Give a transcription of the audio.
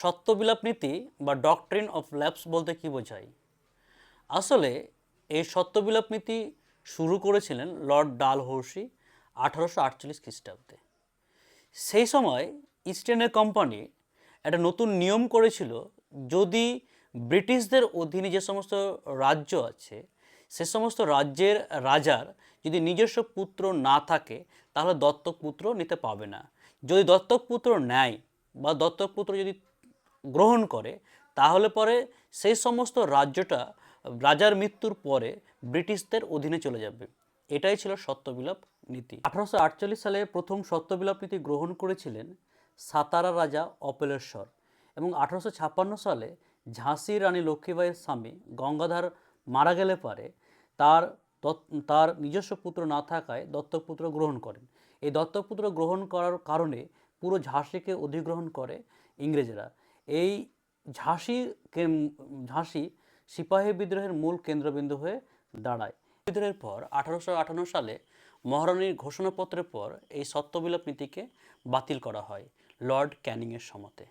সত্যবিলাপ নীতি বা doctrine of lapse বলতে কি বোঝায়? আসলে এই সত্যবিলাপ নীতি শুরু করেছিলেন লর্ড ডাল ডালহৌসি আঠারোশো আটচল্লিশ খ্রিস্টাব্দে। সেই সময় ইস্ট ইন্ডিয়া কোম্পানি একটা নতুন নিয়ম করেছিল, যদি ব্রিটিশদের অধীনে যে সমস্ত রাজ্য আছে, সে সমস্ত রাজ্যের রাজার যদি নিজস্ব পুত্র না থাকে, তাহলে দত্তক পুত্র নিতে পাবে না। যদি দত্তক পুত্র নেয় বা দত্তক পুত্র যদি গ্রহণ করে, তাহলে পরে সেই সমস্ত রাজ্যটা, রাজার মৃত্যুর পরে ব্রিটিশদের অধীনে চলে যাবে। এটাই ছিল সত্যবিলাপ নীতি। আঠারোশো আটচল্লিশ সালে প্রথম সত্যবিলাপ নীতি গ্রহণ করেছিলেন সাতারা রাজা অপলেশ্বর এবং আঠারোশো ছাপ্পান্ন সালে ঝাঁসি রানী লক্ষ্মীবাইয়ের স্বামী গঙ্গাধর মারা গেলে পারে তার তার নিজস্ব পুত্র না থাকায় দত্তক পুত্র গ্রহণ করেন। এই দত্তক পুত্র গ্রহণ করার কারণে পুরো ঝাঁসিকে অধিগ্রহণ করে ইংরেজরা। এই ঝাঁসি ঝাঁসি সিপাহী বিদ্রোহের মূল কেন্দ্রবিন্দু হয়ে দাঁড়ায়। বিদ্রোহের পর আঠারোশো আটান্ন সালে মহারানীর ঘোষণাপত্রের পর এই সত্যবিলাপ নীতিকে বাতিল করা হয় লর্ড ক্যানিংয়ের সমতে